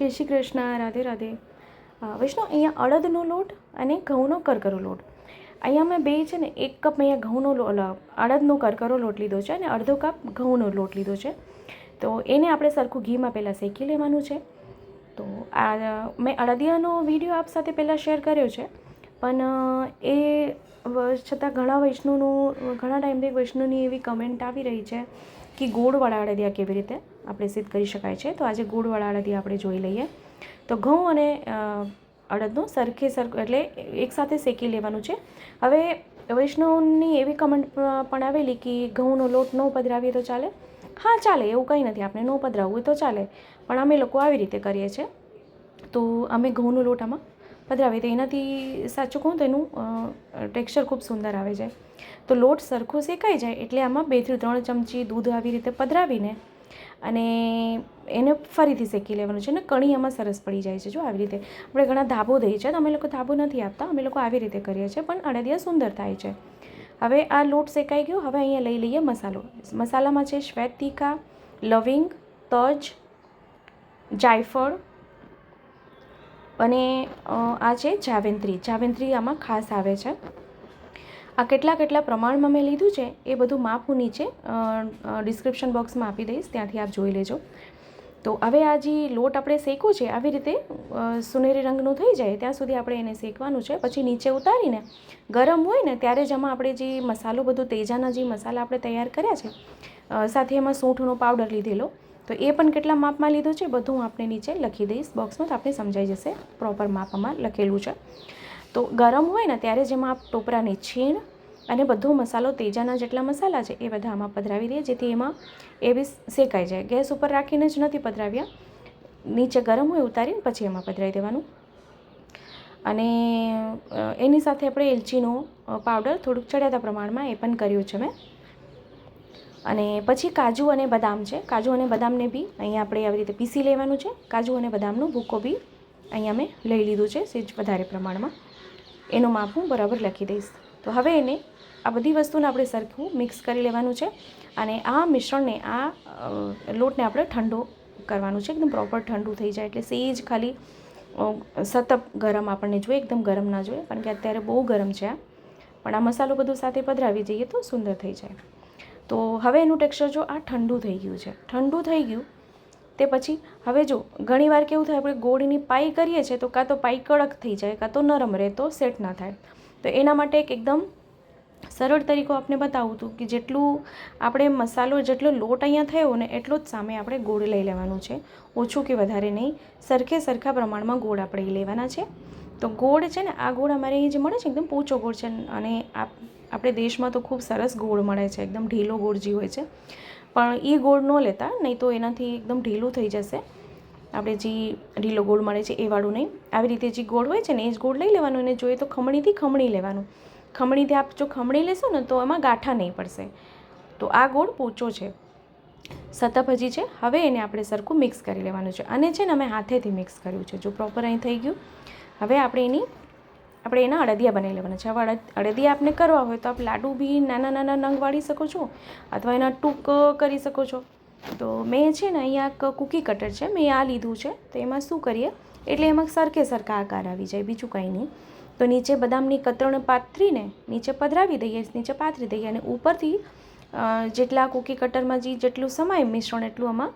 જય શ્રી કૃષ્ણ, રાધે રાધે. વૈષ્ણવ અહીંયા અડદનો લોટ અને ઘઉંનો કરકરો લોટ. અહીંયા મેં બે છે ને, એક કપ અહીંયા ઘઉંનો અડદનો કરકરો લોટ લીધો છે અને અડધો કપ ઘઉંનો લોટ લીધો છે. તો એને આપણે સરખું ઘીમાં પહેલાં શેકી લેવાનું છે. તો આ મેં અડદિયાનો વીડિયો આપ સાથે પહેલાં શેર કર્યો છે. પણ એ છતાં ઘણા વૈષ્ણવનું, ઘણા ટાઈમથી વૈષ્ણવની એવી કમેન્ટ આવી રહી છે કે ગોળ અડદિયા કેવી રીતે આપણે સિદ્ધ કરી શકાય છે. તો આજે ગોળ અડદિયા આપણે જોઈ લઈએ. તો ઘઉં અને અડદનું સરખે સરખ એટલે એકસાથે શેકી લેવાનું છે. હવે વૈષ્ણવની એવી કમેન્ટ પણ આવેલી કે ઘઉંનો લોટ ન પધરાવીએ તો ચાલે? હા, ચાલે, એવું કંઈ નથી. આપણે ન પધરાવવું તો ચાલે. પણ અમે લોકો આવી રીતે કરીએ છીએ. તો અમે ઘઉંનો લોટ આમાં પધરાવીએ તો એનાથી સાચું કહું તો એનું ટેક્સચર ખૂબ સુંદર આવે છે. તો લોટ સરખો શેકાઈ જાય એટલે આમાં બેથી ત્રણ ચમચી દૂધ આવી રીતે પધરાવીને અને એને ફરીથી શેકી લેવાનું છે અને કણી એમાં સરસ પડી જાય છે. જો આવી રીતે આપણે ઘણા ધાબો દઈએ છીએ તો અમે લોકો ધાબો નથી આપતા, અમે લોકો આવી રીતે કરીએ છીએ, પણ અડદિયા સુંદર થાય છે. હવે આ લોટ શેકાઈ ગયો, હવે અહીંયા લઈ લઈએ મસાલો. મસાલામાં છે શ્વેત તીખા, લવિંગ, તજ, જાયફળ અને આ છે જાવેન્ત્રી જાવેન્ત્રી આમાં ખાસ આવે છે. આ કેટલા કેટલા પ્રમાણમાં મેં લીધું છે એ બધું માપ હું નીચે ડિસ્ક્રિપ્શન બોક્સમાં આપી દઈશ, ત્યાંથી આપ જોઈ લેજો. તો હવે આ જે લોટ આપણે શેકો છે, આવી રીતે સુનેરી રંગનું થઈ જાય, ત્યાં સુધી આપણે એને શેકવાનું છે. પછી નીચે ઉતારીને ગરમ હોય ને ત્યારે જ આમાં આપણે જે મસાલો બધું, તેજાના જે મસાલા આપણે તૈયાર કર્યા છે સાથે એમાં સૂંઠનો પાવડર લીધેલો. તો એ પણ કેટલા માપમાં લીધું છે? બધું હું આપણે નીચે લખી દઈશ. બોક્સમાં તો આપણે સમજાઈ જશે. પ્રોપર માપમાં લખેલું છે. તો ગરમ હોય ને ત્યારે જેમાં આપ ટોપરાની છીણ અને બધો મસાલો તેજાના જેટલા મસાલા છે એ બધા આમાં પધરાવી દઈએ, જેથી એમાં એ બી શેકાઈ જાય. ગેસ ઉપર રાખીને જ નથી પધરાવ્યા. નીચે ગરમ હોય ઉતારીને પછી એમાં પધરાવી દેવાનું. અને એની સાથે આપણે એલચીનો પાવડર થોડુંક ચડ્યાતા પ્રમાણમાં એ પણ કર્યું છે મેં. અને પછી કાજુ અને બદામ છે. કાજુ અને બદામને બી અહીંયા આપણે આવી રીતે પીસી લેવાનું છે. કાજુ અને બદામનો ભૂકો બી અહીંયા મેં લઈ લીધું છે સેજ વધારે પ્રમાણમાં. એનું માપ હું બરાબર લખી દઈશ. તો હવે એને આ બધી વસ્તુને આપણે સરખું મિક્સ કરી લેવાનું છે અને આ મિશ્રણને આ લોટને આપણે ઠંડો કરવાનું છે. એકદમ પ્રોપર ઠંડુ થઈ જાય એટલે સેજ ખાલી સતત ગરમ આપણને જોઈએ, એકદમ ગરમ ના જોઈએ. કારણ કે અત્યારે બહુ ગરમ છે આ. પણ આ મસાલો બધો સાથે પધરાવી જઈએ તો સુંદર થઈ જાય. તો હવે એનું ટેક્સચર જો આ ઠંડુ થઈ ગયું છે. ઠંડુ થઈ ગયું, તે પછી હવે જો ઘણીવાર કેવું થાય, આપણે ગોળની પાઈ કરીએ છીએ તો કાં તો પાઈ કડક થઈ જાય, કાં તો નરમ રહે, તો સેટ ના થાય. તો એના માટે એક એકદમ સરળ તરીકો આપને બતાવું હતું કે જેટલું આપણે મસાલો, જેટલો લોટ અહીંયા થયો ને એટલો જ સામે આપણે ગોળ લઈ લેવાનું છે. ઓછું કે વધારે નહીં, સરખે સરખા પ્રમાણમાં ગોળ આપણે લેવાના છે. તો ગોળ છે ને, આ ગોળ અમારે અહીં જે મળે છે, એકદમ પોચો ગોળ છે અને આપ આપણે દેશમાં તો ખૂબ સરસ ગોળ મળે છે, એકદમ ઢીલો ગોળ જે હોય છે. પણ એ ગોળ ન લેતા, નહીં તો એનાથી એકદમ ઢીલું થઈ જશે. આપણે જે ઢીલો ગોળ મળે છે એ વાળું નહીં. આવી રીતે જે ગોળ હોય છે ને, એ જ ગોળ લઈ લેવાનું. અને જોઈએ તો ખમણીથી ખમણી લેવાનું. ખમણીથી આપ જો ખમણી લેશો ને, તો એમાં ગાંઠા નહીં પડશે. તો આ ગોળ પોચો છે. સતપજી છે. હવે એને આપણે સરખું મિક્સ કરી લેવાનું છે. અને છે ને અમે હાથેથી મિક્સ કર્યું છે. જો પ્રોપર અહીં થઈ ગયું. હવે આપણે એની આપણે એના અડદિયા બનાવી લેવાના છે. હવે અડદિયા આપને કરવા હોય તો આપ લાડુ બી નાના નાના નંગ વાળી શકો છો, અથવા એના ટૂંક કરી શકો છો. તો મેં છે ને અહીંયા એક કૂકી કટર છે, મેં આ લીધું છે. તો એમાં શું કરીએ? એટલે એમાં સરખે સરખા આકાર આવી જાય, બીજું કંઈ નહીં. તો નીચે બદામની કતરણ પાથરીને નીચે પધરાવી દઈએ, નીચે પાથરી દઈએ અને ઉપરથી જેટલા કૂકી કટરમાં જે જેટલું સમાય મિશ્રણ એટલું આમાં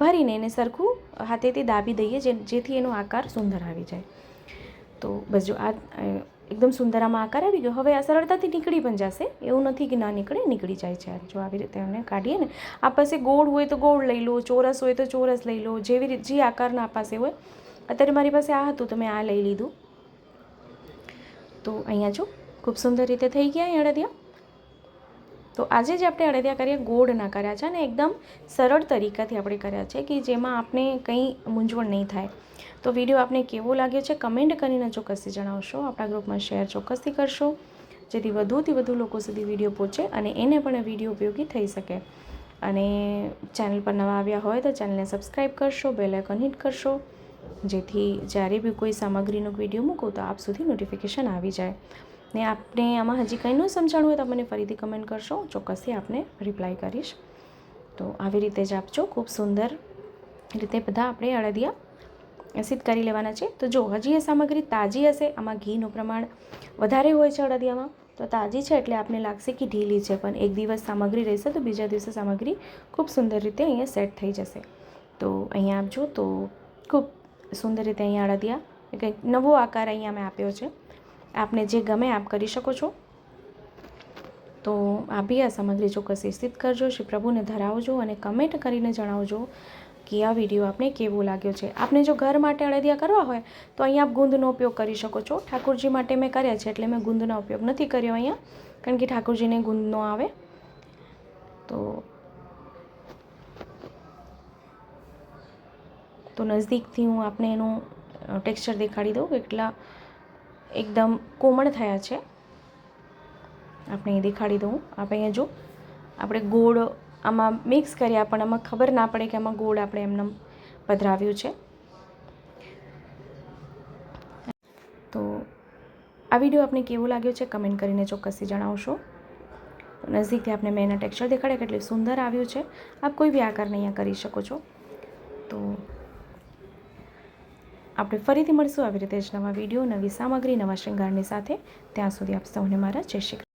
ભરીને એને સરખું હાથેથી દાબી દઈએ જેથી એનો આકાર સુંદર આવી જાય. તો બસ જો આ એકદમ સુંદર આમાં આકાર આવી ગયો. હવે આ સરળતાથી નીકળી પણ જશે. એવું નથી કે ના નીકળે, નીકળી જાય છે જો આવી રીતે એને કાઢીએ ને, આ પાસે ગોળ હોય તો ગોળ લઈ લો, ચોરસ હોય તો ચોરસ લઈ લો, જેવી રીતે, જે આકારના આ પાસે હોય. અત્યારે મારી પાસે આ હતું, તો મેં આ લઈ લીધું. તો અહીંયા જો, ખૂબ સુંદર રીતે થઈ ગયા અહીં અડદિયા. તો આજે જે આપણે અડદિયા કર્યા, ગોળના કર્યા છે અને એકદમ સરળ તરીકાથી આપણે કર્યા છે કે જેમાં આપણે કંઈ મૂંઝવણ નહીં થાય. તો વીડિયો આપને કેવો લાગ્યો છે કમેન્ટ કરીને ચોક્કસથી જણાવશો. આપણા ગ્રુપમાં શેર ચોક્કસથી કરશો. જેથી વધુથી વધુ લોકો સુધી વીડિયો પહોંચે અને એને પણ વીડિયો ઉપયોગી થઈ શકે. અને ચેનલ પર નવા આવ્યા હોય તો ચેનલને સબસ્ક્રાઈબ કરશો, બેલ આઇકન હિટ કરશો. જેથી જ્યારે બી કોઈ સામગ્રીનો વીડિયો મૂકું તો આપ સુધી નોટિફિકેશન આવી જાય. ને આપને આમાં હજી કંઈ ન સમજાણું હોય તો મને ફરીથી કમેન્ટ કરશો. ચોક્કસથી આપને રિપ્લાય કરીશ. તો આવી રીતે જ આપજો ખૂબ સુંદર રીતે બધા આપણે અડદિયા સિદ્ધ કરી લેવાના છે. તો જો હજી એ સામગ્રી તાજી હશે, આમાં ઘીનું પ્રમાણ વધારે હોય છે અડદિયામાં, તો તાજી છે એટલે આપને લાગશે કે ઢીલી છે. પણ એક દિવસ સામગ્રી રહેશે તો બીજા દિવસે સામગ્રી ખૂબ સુંદર રીતે અહીંયા સેટ થઈ જશે. તો અહીંયા આપજો તો ખૂબ સુંદર રીતે અહીંયા અડદિયા કંઈક નવો આકાર અહીંયા મેં આપ્યો છે. આપને જે ગમે આપ કરી શકો છો. તો આ આ સામગ્રી ચોક્કસ સ્થિત કરજો. શ્રી પ્રભુને ધરાવજો અને કમેન્ટ કરીને જણાવજો કે આ વીડિયો આપને કેવો લાગ્યો છે? આપને જો ઘર માટે અળદિયા કરવા હોય, તો અહીંયા આપ ગુંદનો ઉપયોગ કરી શકો છો. ઠાકોરજી માટે મેં કર્યા છે એટલે મેં ગુંદનો ઉપયોગ નથી કર્યો અહીંયા, કારણ કે ઠાકોરજીને ગુંદ ન આવે. તો તો નજદીકથી હું આપને એનું ટેક્સચર દેખાડી દઉં. કેટલા એકદમ કોમળ થયા છે. આપણે એ દેખાડી દઉં. આપણે અહીંયા જો, આપણે ગોળ આમાં મિક્સ કર્યા પણ આમાં ખબર ના પડે કે આમાં ગોળ આપણે એમને પધરાવ્યું છે. તો આ વીડિયો આપને કેવો લાગ્યો છે કમેન્ટ કરીને ચોક્કસથી જણાવશો. નજીકથી આપણે મેં એના ટેક્સચર દેખાડ્યા, કેટલી સુંદર આવ્યું છે. આપ કોઈ બી આકારને અહીંયા કરી શકો છો. તો આપણે ફરીથી મળશું આવી રીતે જ નવા વીડિયો, નવી સામગ્રી, નવા શૃંગારની સાથે. ત્યાં સુધી આપ સૌને મારા જય શ્રી